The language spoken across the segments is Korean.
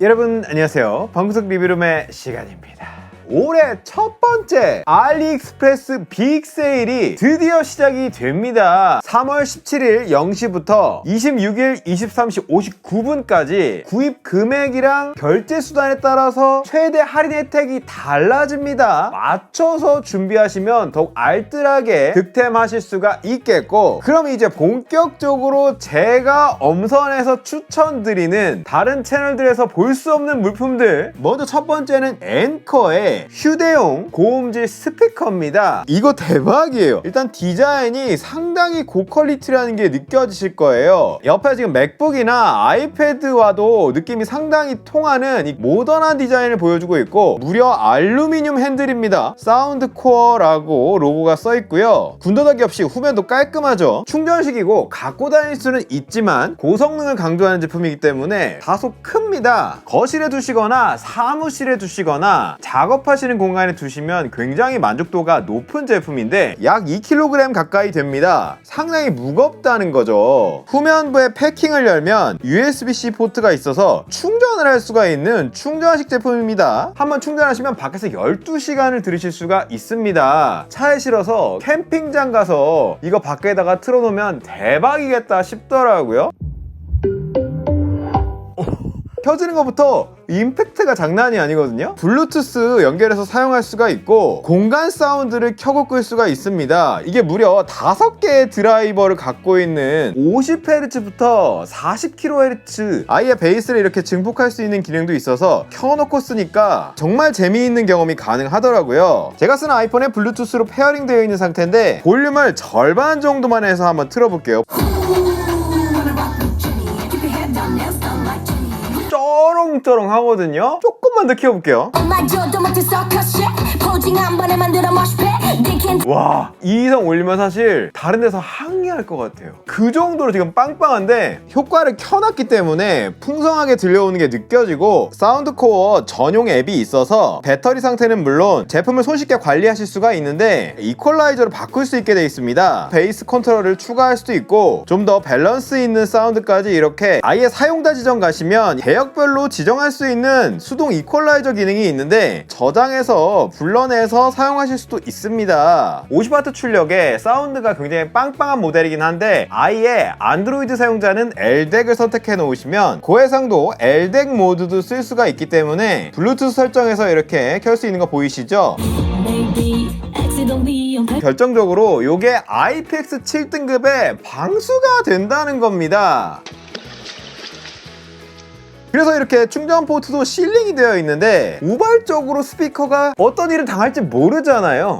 여러분 안녕하세요. 방구석 리뷰룸의 시간입니다 올해 첫 번째 알리익스프레스 빅 세일이 드디어 시작이 됩니다. 3월 17일 0시부터 26일 23시 59분까지 구입 금액이랑 결제 수단에 따라서 최대 할인 혜택이 달라집니다. 맞춰서 준비하시면 더욱 알뜰하게 득템하실 수가 있겠고 그럼 이제 본격적으로 제가 엄선해서 추천드리는 다른 채널들에서 볼 수 없는 물품들. 먼저 첫 번째는 앵커의 휴대용 고음질 스피커입니다. 이거 대박이에요. 일단 디자인이 상당히 고퀄리티라는 게 느껴지실 거예요. 옆에 지금 맥북이나 아이패드와도 느낌이 상당히 통하는 이 모던한 디자인을 보여주고 있고 무려 알루미늄 핸들입니다. 사운드 코어라고 로고가 써 있고요. 군더더기 없이 후면도 깔끔하죠. 충전식이고 갖고 다닐 수는 있지만 고성능을 강조하는 제품이기 때문에 다소 큽니다. 거실에 두시거나 사무실에 두시거나 작업 하시는 공간에 두시면 굉장히 만족도가 높은 제품인데 약 2kg 가까이 됩니다. 상당히 무겁다는 거죠. 후면부에 패킹을 열면 USB-C 포트가 있어서 충전을 할 수가 있는 충전식 제품입니다. 한번 충전하시면 밖에서 12시간을 들으실 수가 있습니다. 차에 실어서 캠핑장 가서 이거 밖에다가 틀어놓으면 대박이겠다 싶더라고요 켜지는 것부터 임팩트가 장난이 아니거든요. 블루투스 연결해서 사용할 수가 있고 공간 사운드를 켜고 끌 수가 있습니다. 이게 무려 5개의 드라이버를 갖고 있는 50Hz부터 40kHz 아예 베이스를 이렇게 증폭할 수 있는 기능도 있어서 켜놓고 쓰니까 정말 재미있는 경험이 가능하더라고요. 제가 쓰는 아이폰에 블루투스로 페어링 되어 있는 상태인데 볼륨을 절반 정도만 해서 한번 틀어볼게요 쩌렁쩌렁 하거든요 조금만 더 키워볼게요 와, 이 이상 올리면 사실 다른 데서 항의할 것 같아요. 그 정도로 지금 빵빵한데 효과를 켜놨기 때문에 풍성하게 들려오는 게 느껴지고 사운드 코어 전용 앱이 있어서 배터리 상태는 물론 제품을 손쉽게 관리하실 수가 있는데 이퀄라이저로 바꿀 수 있게 돼 있습니다. 베이스 컨트롤을 추가할 수도 있고 좀 더 밸런스 있는 사운드까지 이렇게 아예 사용자 지정 가시면 대역별로 지정할 수 있는 수동 이퀄라이저 기능이 있는데 저장해서 불러내서 사용하실 수도 있습니다. 50W 출력에 사운드가 굉장히 빵빵한 모델이긴 한데 아예 안드로이드 사용자는 LDEC을 선택해 놓으시면 고해상도 LDEC 모드도 쓸 수가 있기 때문에 블루투스 설정에서 이렇게 켤 수 있는 거 보이시죠? 결정적으로 이게 IPX 7등급의 방수가 된다는 겁니다. 그래서 이렇게 충전 포트도 실링이 되어 있는데 우발적으로 스피커가 어떤 일을 당할지 모르잖아요.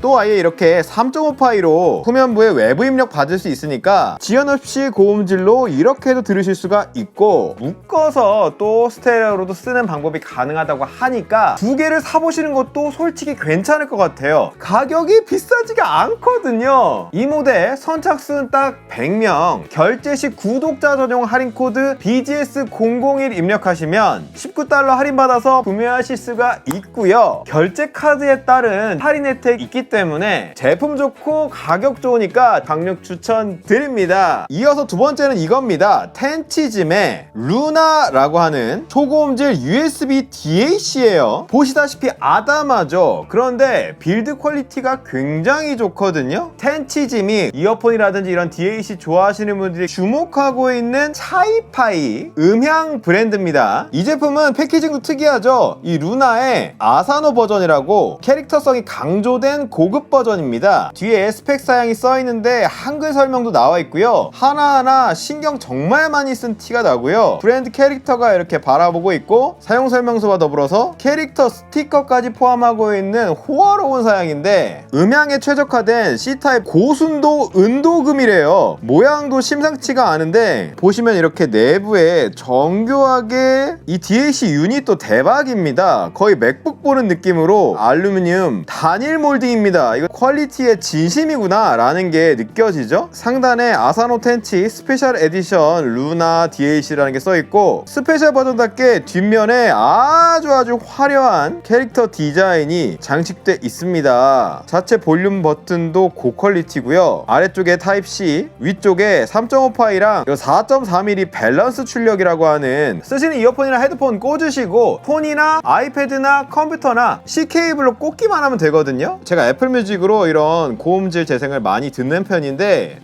또 아예 이렇게 3.5파이로 후면부에 외부 입력 받을 수 있으니까 지연 없이 고음질로 이렇게도 들으실 수가 있고 묶어서 또 스테레오로도 쓰는 방법이 가능하다고 하니까 두 개를 사보시는 것도 솔직히 괜찮을 것 같아요. 가격이 비싸지가 않거든요. 이 모델 선착순 딱 100명. 결제 시 구독자 전용 할인 코드 BGS001 입력하시면 19달러 할인받아서 구매하실 수가 있고요. 결제 카드에 따른 할인 혜택 있기 때문에 제품 좋고 가격 좋으니까 강력 추천드립니다. 이어서 두 번째는 이겁니다. 텐치즘의 루나라고 하는 초고음질 USB DAC예요. 보시다시피 아담하죠. 그런데 빌드 퀄리티가 굉장히 좋거든요. 텐치즘이 이어폰이라든지 이런 DAC 좋아하시는 분들이 주목하고 있는 차이파이 음향 브랜드입니다. 이 제품은 패키징도 특이하죠. 이 루나의 아사노 버전이라고 캐릭터성이 강조된 고급 버전입니다. 뒤에 스펙 사양이 써 있는데 한글 설명도 나와 있고요. 하나하나 신경 정말 많이 쓴 티가 나고요. 브랜드 캐릭터가 이렇게 바라보고 있고 사용 설명서와 더불어서 캐릭터 스티커까지 포함하고 있는 호화로운 사양인데 음향에 최적화된 C타입 고순도 은도금이래요. 모양도 심상치가 않은데 보시면 이렇게 내부에 정교하게 이 DAC 유닛도 대박입니다. 거의 맥북 보는 느낌으로 알루미늄 단일 몰딩입니다. 좋습니다. 이거 퀄리티의 진심이구나 라는 게 느껴지죠? 상단에 아사노 텐치 스페셜 에디션 루나 DAC라는 게 써있고 스페셜 버전답게 뒷면에 아주 아주 화려한 캐릭터 디자인이 장식돼 있습니다. 자체 볼륨 버튼도 고퀄리티고요. 아래쪽에 타입C, 위쪽에 3.5파이랑 4.4mm 밸런스 출력이라고 하는 쓰시는 이어폰이나 헤드폰 꽂으시고 폰이나 아이패드나 컴퓨터나 C 케이블로 꽂기만 하면 되거든요. 제가 애플 뮤직으로 이런 고음질 재생을 많이 듣는 편인데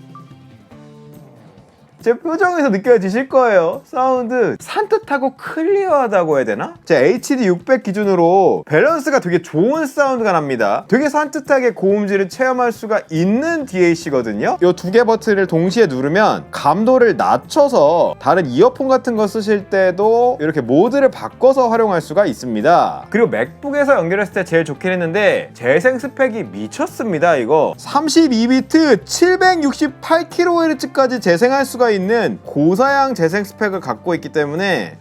제 표정에서 느껴지실 거예요. 사운드 산뜻하고 클리어하다고 해야 되나? 제 HD 600 기준으로 밸런스가 되게 좋은 사운드가 납니다. 되게 산뜻하게 고음질을 체험할 수가 있는 DAC거든요. 이 두 개 버튼을 동시에 누르면 감도를 낮춰서 다른 이어폰 같은 거 쓰실 때도 이렇게 모드를 바꿔서 활용할 수가 있습니다. 그리고 맥북에서 연결했을 때 제일 좋긴 했는데 재생 스펙이 미쳤습니다. 이거 32비트 768kHz까지 재생할 수가 있는 고사양 재생 스펙을 갖고 있기 때문에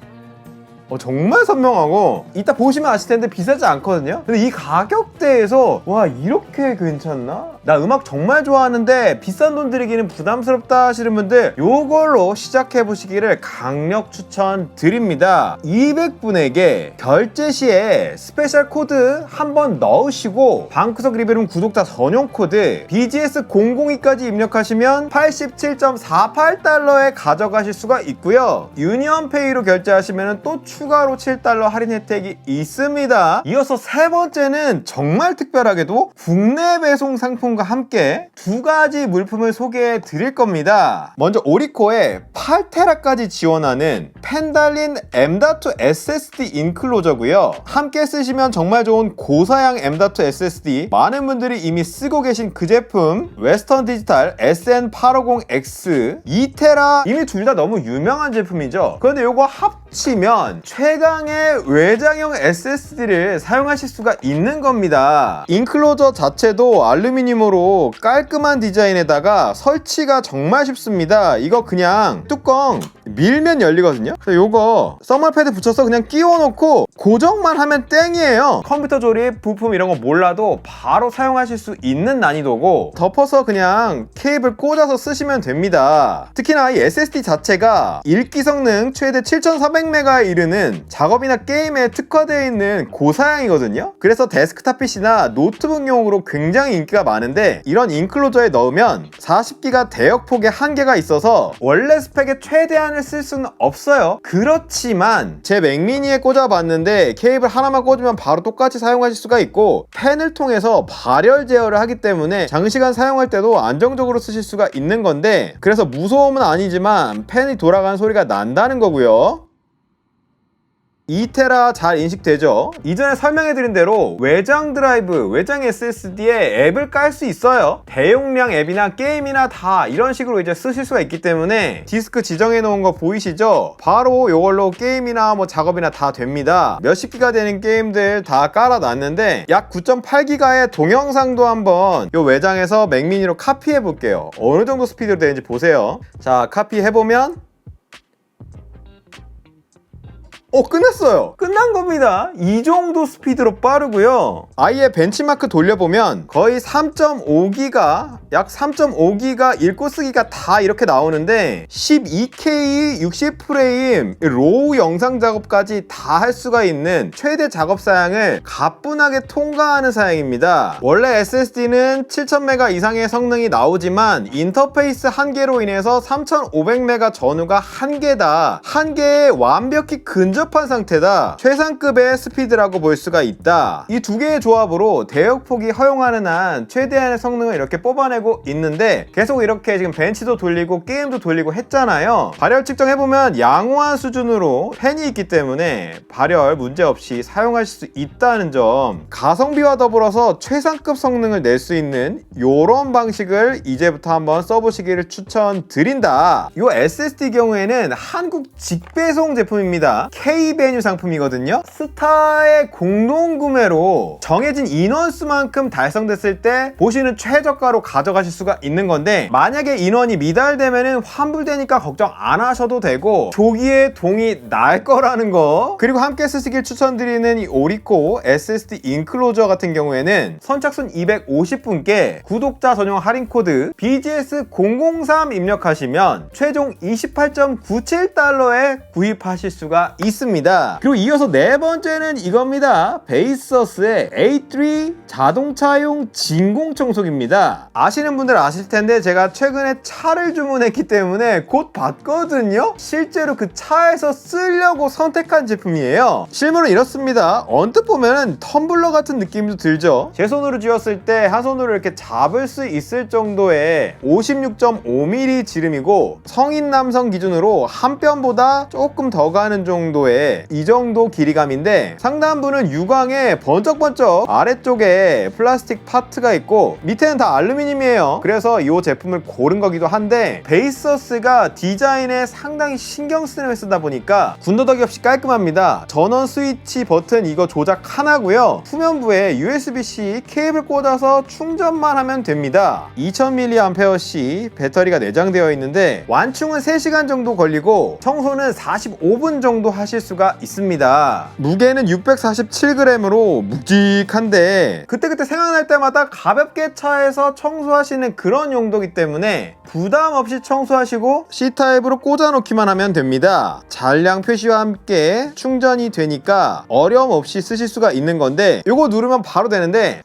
어, 정말 선명하고 이따 보시면 아실 텐데 비싸지 않거든요? 근데 이 가격대에서 와 이렇게 괜찮나? 나 음악 정말 좋아하는데 비싼 돈 들이기는 부담스럽다 하시는 분들 요걸로 시작해 보시기를 강력 추천드립니다. 200분에게 결제 시에 스페셜 코드 한 번 넣으시고 방구석 리뷰룸 구독자 전용 코드 BGS002까지 입력하시면 87.48달러에 가져가실 수가 있고요. 유니언페이로 결제하시면 또 추가 로 7달러 할인 혜택이 있습니다. 이어서 세 번째는 정말 특별하게도 국내 배송 상품과 함께 두 가지 물품을 소개해 드릴 겁니다. 먼저 오리코의 8테라까지 지원하는 펜달린 M.2 SSD 인클로저고요. 함께 쓰시면 정말 좋은 고사양 M.2 SSD 많은 분들이 이미 쓰고 계신 그 제품 웨스턴 디지털 SN850X 2테라 이미 둘 다 너무 유명한 제품이죠. 그런데 이거 합 치면 최강의 외장형 SSD를 사용하실 수가 있는 겁니다. 인클로저 자체도 알루미늄으로 깔끔한 디자인에다가 설치가 정말 쉽습니다. 이거 그냥 뚜껑 밀면 열리거든요. 그래서 요거 썸머 패드 붙여서 그냥 끼워 놓고 고정만 하면 땡이에요. 컴퓨터 조립, 부품 이런 거 몰라도 바로 사용하실 수 있는 난이도고 덮어서 그냥 케이블 꽂아서 쓰시면 됩니다. 특히나 이 SSD 자체가 읽기 성능 최대 7400 메가에 이르는 작업이나 게임에 특화되어 있는 고사양이거든요. 그래서 데스크탑 PC나 노트북용으로 굉장히 인기가 많은데 이런 인클로저에 넣으면 40기가 대역폭의 한계가 있어서 원래 스펙의 최대한을 쓸 수는 없어요. 그렇지만 제 맥미니에 꽂아봤는데 케이블 하나만 꽂으면 바로 똑같이 사용하실 수가 있고 펜을 통해서 발열 제어를 하기 때문에 장시간 사용할 때도 안정적으로 쓰실 수가 있는 건데 그래서 무서움은 아니지만 펜이 돌아가는 소리가 난다는 거고요. 2테라 잘 인식되죠? 이전에 설명해드린 대로 외장 드라이브, 외장 SSD에 앱을 깔 수 있어요. 대용량 앱이나 게임이나 다 이런 식으로 이제 쓰실 수가 있기 때문에 디스크 지정해 놓은 거 보이시죠? 바로 이걸로 게임이나 뭐 작업이나 다 됩니다. 몇십 기가 되는 게임들 다 깔아놨는데 약 9.8기가의 동영상도 한번 이 외장에서 맥미니로 카피해 볼게요. 어느 정도 스피드로 되는지 보세요. 자, 카피해 보면 어 끝났어요. 끝난 겁니다. 이 정도 스피드로 빠르고요. 아예 벤치마크 돌려보면 거의 3.5기가 약 3.5기가 읽고 쓰기가 다 이렇게 나오는데 12K 60프레임 로우 영상 작업까지 다 할 수가 있는 최대 작업 사양을 가뿐하게 통과하는 사양입니다. 원래 SSD는 7000메가 이상의 성능이 나오지만 인터페이스 한계로 인해서 3500메가 전후가 한계다 한계에 완벽히 근접 근접한 상태다. 최상급의 스피드라고 볼 수가 있다. 이 두 개의 조합으로 대역폭이 허용하는 한 최대한의 성능을 이렇게 뽑아내고 있는데 계속 이렇게 지금 벤치도 돌리고 게임도 돌리고 했잖아요. 발열 측정해보면 양호한 수준으로 펜이 있기 때문에 발열 문제없이 사용하실 수 있다는 점 가성비와 더불어서 최상급 성능을 낼 수 있는 이런 방식을 이제부터 한번 써보시기를 추천드린다. 이 SSD 경우에는 한국 직배송 제품입니다. K 베뉴 상품이거든요. 스타의 공동구매로 정해진 인원수만큼 달성됐을 때 보시는 최저가로 가져가실 수가 있는 건데 만약에 인원이 미달되면 환불되니까 걱정 안 하셔도 되고 조기에 동이 날 거라는 거 그리고 함께 쓰시길 추천드리는 이 오리코 SSD 인클로저 같은 경우에는 선착순 250분께 구독자 전용 할인 코드 BGS003 입력하시면 최종 28.97달러에 구입하실 수가 있습니다. 그리고 이어서 네 번째는 이겁니다. 베이서스의 A3 자동차용 진공 청소기입니다. 아시는 분들 아실 텐데 제가 최근에 차를 주문했기 때문에 곧 받거든요. 실제로 그 차에서 쓰려고 선택한 제품이에요. 실물은 이렇습니다. 언뜻 보면 텀블러 같은 느낌도 들죠. 제 손으로 쥐었을 때 한 손으로 이렇게 잡을 수 있을 정도의 56.5mm 지름이고 성인 남성 기준으로 한 뼘보다 조금 더 가는 정도의 이 정도 길이감인데 상단부는 유광에 번쩍번쩍 아래쪽에 플라스틱 파트가 있고 밑에는 다 알루미늄이에요. 그래서 이 제품을 고른 거기도 한데 베이서스가 디자인에 상당히 신경 쓰는 쓰다 보니까 군더더기 없이 깔끔합니다. 전원 스위치 버튼 이거 조작 하나고요. 후면부에 USB-C 케이블 꽂아서 충전만 하면 됩니다. 2000mAh 배터리가 내장되어 있는데 완충은 3시간 정도 걸리고 청소는 45분 정도 하실 수가 있습니다. 무게는 647g으로 묵직한데 그때그때 생각날 때마다 가볍게 차에서 청소하시는 그런 용도이기 때문에 부담 없이 청소하시고 C타입으로 꽂아 놓기만 하면 됩니다. 잔량 표시와 함께 충전이 되니까 어려움 없이 쓰실 수가 있는 건데 이거 누르면 바로 되는데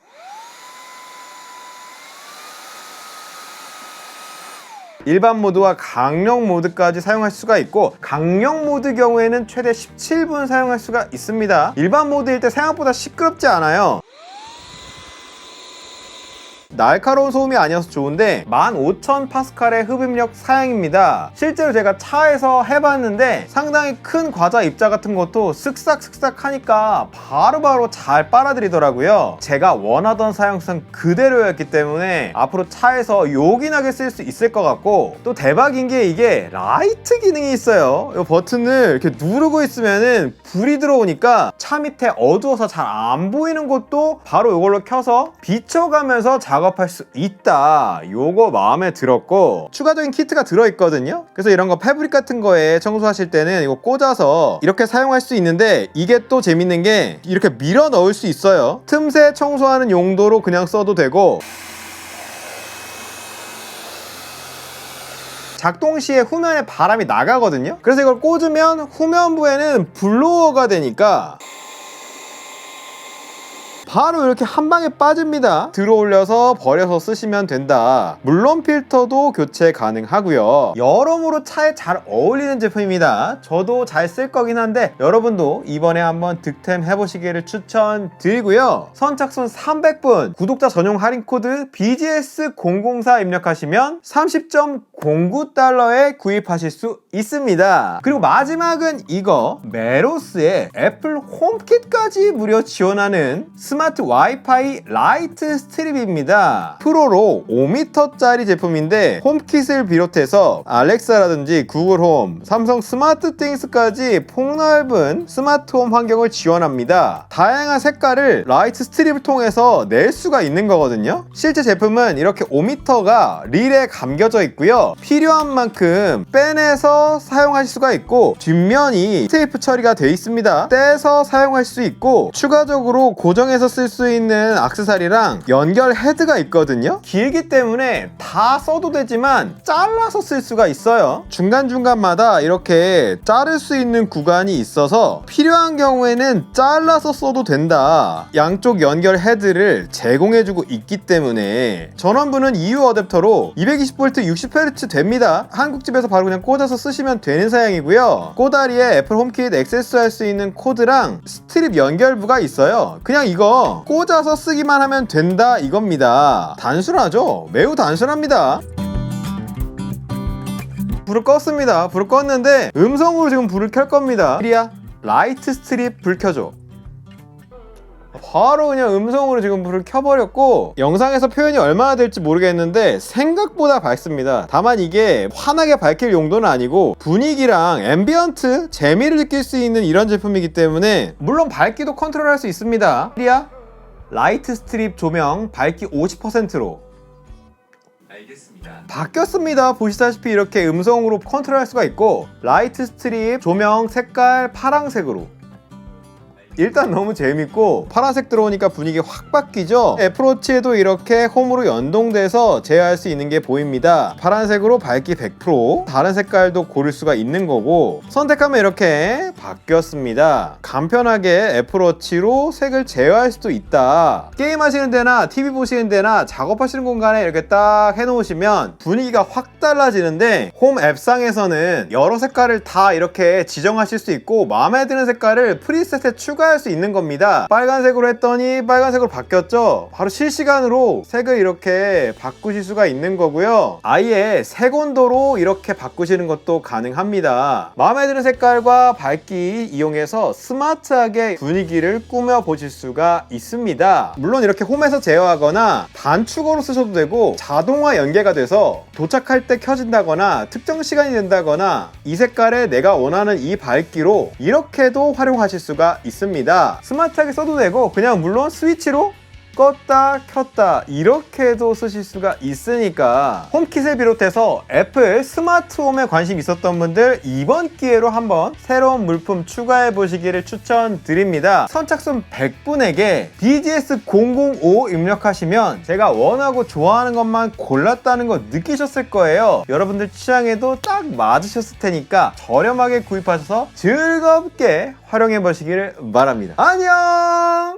일반 모드와 강력 모드까지 사용할 수가 있고 강력 모드 경우에는 최대 17분 사용할 수가 있습니다. 일반 모드일 때 생각보다 시끄럽지 않아요. 날카로운 소음이 아니어서 좋은데 15,000 파스칼의 흡입력 사양입니다. 실제로 제가 차에서 해봤는데 상당히 큰 과자 입자 같은 것도 쓱싹쓱싹 하니까 바로바로 잘 빨아들이더라고요. 제가 원하던 사용성 그대로였기 때문에 앞으로 차에서 요긴하게 쓸 수 있을 것 같고 또 대박인 게 이게 라이트 기능이 있어요. 이 버튼을 이렇게 누르고 있으면은 불이 들어오니까 차 밑에 어두워서 잘 안 보이는 곳도 바로 이걸로 켜서 비춰가면서 작업할 수 있다. 요거 마음에 들었고 추가적인 키트가 들어있거든요. 그래서 이런 거 패브릭 같은 거에 청소하실 때는 이거 꽂아서 이렇게 사용할 수 있는데 이게 또 재밌는 게 이렇게 밀어 넣을 수 있어요. 틈새 청소하는 용도로 그냥 써도 되고 작동 시에 후면에 바람이 나가거든요. 그래서 이걸 꽂으면 후면부에는 블로어가 되니까 바로 이렇게 한 방에 빠집니다. 들어 올려서 버려서 쓰시면 된다. 물론 필터도 교체 가능하고요. 여러모로 차에 잘 어울리는 제품입니다. 저도 잘 쓸 거긴 한데 여러분도 이번에 한번 득템 해보시기를 추천드리고요. 선착순 300분 구독자 전용 할인 코드 BGS004 입력하시면 30.09달러에 구입하실 수 있습니다. 그리고 마지막은 이거 메로스의 애플 홈킷까지 무료 지원하는 스마트 와이파이 라이트 스트립입니다. 프로로 5m짜리 제품인데 홈킷을 비롯해서 알렉사라든지 구글 홈, 삼성 스마트 띵스까지 폭넓은 스마트홈 환경을 지원합니다. 다양한 색깔을 라이트 스트립을 통해서 낼 수가 있는 거거든요. 실제 제품은 이렇게 5m가 릴에 감겨져 있고요. 필요한 만큼 빼내서 사용하실 수가 있고 뒷면이 테이프 처리가 되어 있습니다. 떼서 사용할 수 있고 추가적으로 고정해서 쓸 수 있는 악세사리랑 연결 헤드가 있거든요. 길기 때문에 다 써도 되지만 잘라서 쓸 수가 있어요. 중간중간마다 이렇게 자를 수 있는 구간이 있어서 필요한 경우에는 잘라서 써도 된다. 양쪽 연결 헤드를 제공해주고 있기 때문에 전원부는 EU 어댑터로 220V 60Hz 됩니다. 한국집에서 바로 그냥 꽂아서 쓰 시면 되는 사양이고요. 꼬다리에 애플 홈킷 액세스할 수 있는 코드랑 스트립 연결부가 있어요. 그냥 이거 꽂아서 쓰기만 하면 된다 이겁니다. 단순하죠? 매우 단순합니다. 불을 껐습니다. 불을 껐는데 음성으로 지금 불을 켤 겁니다. 리야 라이트 스트립 불 켜줘. 바로 그냥 음성으로 지금 불을 켜버렸고 영상에서 표현이 얼마나 될지 모르겠는데 생각보다 밝습니다 다만 이게 환하게 밝힐 용도는 아니고 분위기랑 앰비언트 재미를 느낄 수 있는 이런 제품이기 때문에 물론 밝기도 컨트롤할 수 있습니다 리아 라이트 스트립 조명 밝기 50%로 알겠습니다. 바뀌었습니다. 보시다시피 이렇게 음성으로 컨트롤할 수가 있고 라이트 스트립 조명 색깔 파랑색으로 일단 너무 재밌고 파란색 들어오니까 분위기 확 바뀌죠? 애플워치에도 이렇게 홈으로 연동돼서 제어할 수 있는 게 보입니다. 파란색으로 밝기 100% 다른 색깔도 고를 수가 있는 거고 선택하면 이렇게 바뀌었습니다. 간편하게 애플워치로 색을 제어할 수도 있다. 게임 하시는 데나 TV 보시는 데나 작업하시는 공간에 이렇게 딱 해놓으시면 분위기가 확 달라지는데 홈 앱상에서는 여러 색깔을 다 이렇게 지정하실 수 있고 마음에 드는 색깔을 프리셋에 추가 할 수 있는 겁니다. 빨간색으로 했더니 빨간색으로 바뀌었죠? 바로 실시간으로 색을 이렇게 바꾸실 수가 있는 거고요. 아예 색 온도로 이렇게 바꾸시는 것도 가능합니다. 마음에 드는 색깔과 밝기 이용해서 스마트하게 분위기를 꾸며 보실 수가 있습니다. 물론 이렇게 홈에서 제어하거나 단축으로 쓰셔도 되고 자동화 연계가 돼서 도착할 때 켜진다거나 특정 시간이 된다거나 이 색깔에 내가 원하는 이 밝기로 이렇게도 활용하실 수가 있습니다. 스마트하게 써도 되고 그냥 물론 스위치로 껐다 켰다 이렇게도 쓰실 수가 있으니까 홈킷을 비롯해서 애플 스마트홈에 관심 있었던 분들 이번 기회로 한번 새로운 물품 추가해 보시기를 추천드립니다. 선착순 100분에게 BGS005 입력하시면 제가 원하고 좋아하는 것만 골랐다는 거 느끼셨을 거예요. 여러분들 취향에도 딱 맞으셨을 테니까 저렴하게 구입하셔서 즐겁게 활용해 보시기를 바랍니다. 안녕